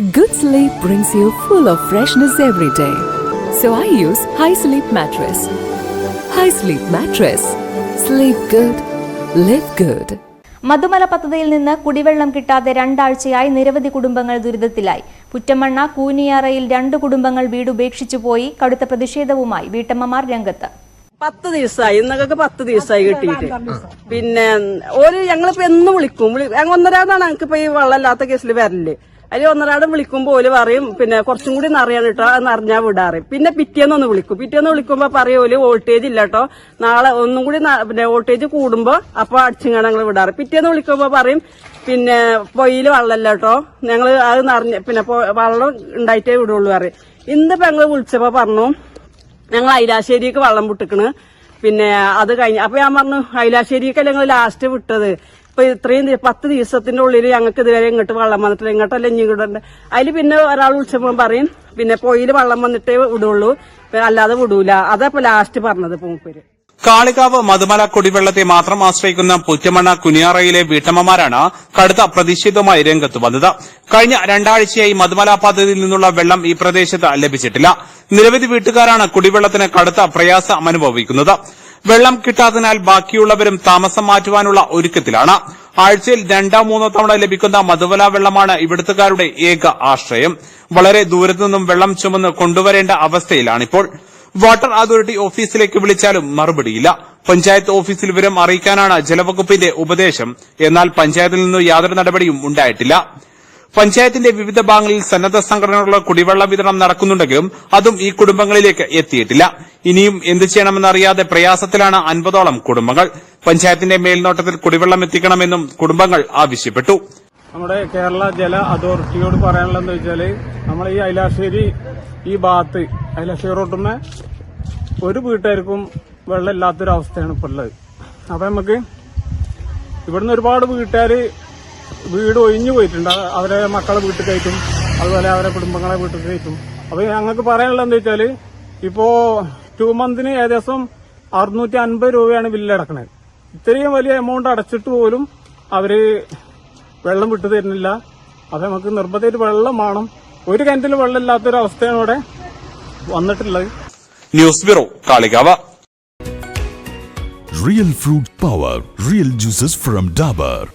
Good sleep brings you full of freshness every day. So I use High Sleep Mattress. High Sleep Mattress. Sleep good. Live good. Mudumalai പദ്ധതിയിൽ നിന്ന് കുടിവെള്ളം കിട്ടാതെ രണ്ടാഴ്ചയായി നിരവധി കുടുംബങ്ങൾ ദുരിതത്തിലായി പുറ്റമണ്ണ കൂനിയാറയിൽ രണ്ട് കുടുംബങ്ങൾ വീട് ഉപേക്ഷിച്ചു പോയി കടുത്ത പ്രതിഷേധവുമായി വീട്ടമ്മമാർ രംഗത്ത് പത്ത് ദിവസമായി ഇന്നൊക്കെ പത്ത് ദിവസമായി കിട്ടിയിട്ട് പിന്നെ ഒരു ഞങ്ങളിപ്പോ എന്നും വിളിക്കും ഒന്നരാതാണ് ഞങ്ങൾക്ക് ഇപ്പൊ ഈ വെള്ളമില്ലാത്ത കേസിൽ വരൽ അതിൽ ഒന്നരാടം വിളിക്കുമ്പോൾ ഓൽ പറയും പിന്നെ കുറച്ചും കൂടി നിറയാണ് കേട്ടോ അത് നിറഞ്ഞാ വിടാറ് പിന്നെ പിറ്റേന്ന് ഒന്ന് വിളിക്കും. പിറ്റേന്ന് വിളിക്കുമ്പോ പറയും ഓൽ വോൾട്ടേജ് ഇല്ല കേട്ടോ നാളെ ഒന്നും കൂടി പിന്നെ വോൾട്ടേജ് കൂടുമ്പോൾ അപ്പൊ അടിച്ചിങ്ങാണ് ഞങ്ങൾ വിടാറ് പിറ്റേന്ന് വിളിക്കുമ്പോ പറയും പിന്നെ പൊയ്യിൽ വെള്ളമില്ല കേട്ടോ ഞങ്ങൾ അത് നിറഞ്ഞ പിന്നെ വള്ളം ഉണ്ടായിട്ടേ വിടുള്ളൂ പറയും. ഇന്നിപ്പോ ഞങ്ങൾ വിളിച്ചപ്പോ പറഞ്ഞു ഞങ്ങൾ ഐലാശ്ശേരിക്ക് വള്ളം പൊട്ടിക്കണ് പിന്നെ അത് കഴിഞ്ഞ് അപ്പൊ ഞാൻ പറഞ്ഞു അയിലാശ്ശേരിക്കല്ലേ ഞങ്ങൾ ലാസ്റ്റ് വിട്ടത്? ഇപ്പൊ ഇത്രയും പത്ത് ദിവസത്തിന്റെ ഉള്ളിൽ ഞങ്ങൾക്ക് ഇതുവരെ ഇങ്ങോട്ട് വെള്ളം വന്നിട്ടില്ല. ഇങ്ങോട്ടല്ല ഇനി ഇങ്ങോട്ടുണ്ട് അതിൽ പിന്നെ ഒരാൾ വിളിച്ചപ്പോൾ പറയും പിന്നെ പൊയിൽ വെള്ളം വന്നിട്ടേ വിടുള്ളൂ. അല്ലാതെ വിടൂല. അതാ ഇപ്പൊ ലാസ്റ്റ് പറഞ്ഞത് പൂപ്പര് കാളികാവ് മധുമല കുടിവെള്ളത്തെ മാത്രം ആശ്രയിക്കുന്ന പുറ്റമണ്ണ കുനിയാറയിലെ വീട്ടമ്മമാരാണ് കടുത്ത പ്രതിഷേധവുമായി രംഗത്ത് വന്നത്. കഴിഞ്ഞ രണ്ടാഴ്ചയായി മധുമല പദ്ധതിയിൽ നിന്നുള്ള വെള്ളം ഈ പ്രദേശത്ത് ലഭിച്ചിട്ടില്ല. നിരവധി വീട്ടുകാരാണ് കുടിവെള്ളത്തിന് കടുത്ത പ്രയാസം അനുഭവിക്കുന്നത് വെള്ളം കിട്ടാത്തതിനാൽ ബാക്കിയുള്ളവരും താമസം മാറ്റുവാനുള്ള ഒരുക്കത്തിലാണ്. ആഴ്ചയിൽ രണ്ടോ മൂന്നോ തവണ ലഭിക്കുന്ന മധുവല വെള്ളമാണ് ഇവിടുത്തുകാരുടെ ഏക ആശ്രയം. വളരെ ദൂരത്തു നിന്നും വെള്ളം ചുമന്ന് കൊണ്ടുവരേണ്ട അവസ്ഥയിലാണിപ്പോൾ. വാട്ടർ അതോറിറ്റി ഓഫീസിലേക്ക് വിളിച്ചാലും മറുപടിയില്ല. പഞ്ചായത്ത് ഓഫീസിൽ വിവരം അറിയിക്കാനാണ് ജലവകുപ്പിന്റെ ഉപദേശം. എന്നാൽ പഞ്ചായത്തിൽ നിന്ന് യാതൊരു നടപടിയും ഉണ്ടായിട്ടില്ല. പഞ്ചായത്തിന്റെ വിവിധ ഭാഗങ്ങളിൽ സന്നദ്ധ സംഘടനകളുടെ കുടിവെള്ള വിതരണം നടക്കുന്നുണ്ടെങ്കിലും അതും ഈ കുടുംബങ്ങളിലേക്ക് എത്തിയിട്ടില്ല. ഇനിയും എന്ത് ചെയ്യണമെന്നറിയാതെ പ്രയാസത്തിലാണ് അൻപതോളം കുടുംബങ്ങൾ. പഞ്ചായത്തിന്റെ മേൽനോട്ടത്തിൽ കുടിവെള്ളം എത്തിക്കണമെന്നും കുടുംബങ്ങൾ ആവശ്യപ്പെട്ടു. നമ്മുടെ കേരള ജല അതോറിറ്റിയോട് പറയാനുള്ളതെന്ന് വെച്ചാൽ നമ്മൾ ഈ ഐലാശ്ശേരി ഈ ഭാഗത്ത് ഐലാശ്ശേരി റോട്ടിന്ന് ഒരു വീട്ടുകാർക്കും വെള്ളം ഇല്ലാത്തൊരവസ്ഥയാണ് ഇപ്പോൾ ഉള്ളത്. അപ്പൊ നമുക്ക് ഇവിടുന്ന് ഒരുപാട് വീട്ടുകാർ വീട് ഒഴിഞ്ഞു പോയിട്ടുണ്ട്. അവരെ മക്കളെ വീട്ടിൽ കയറ്റും. അതുപോലെ അവരെ കുടുംബങ്ങളെ വീട്ടിൽ കയറ്റും. അപ്പൊ ഞങ്ങൾക്ക് പറയാനുള്ളത് എന്താ വെച്ചാൽ ഇപ്പോ ടു മന്തിന് ഏകദേശം അറുന്നൂറ്റി അൻപത് രൂപയാണ് ബില്ലടക്കണത് ഇത്രയും വലിയ എമൗണ്ട് അടച്ചിട്ട് പോലും അവർ വെള്ളം വിട്ടു തരുന്നില്ല. അപ്പൊ നമുക്ക് നിർബന്ധമായിട്ട് വെള്ളം വേണം. ഒരു കിണറ്റിൽ വെള്ളം ഇല്ലാത്തൊരവസ്ഥയാണ് ഇവിടെ വന്നിട്ടുള്ളത്. News bureau Kalikavu. Real fruit power, real juices from Dabur.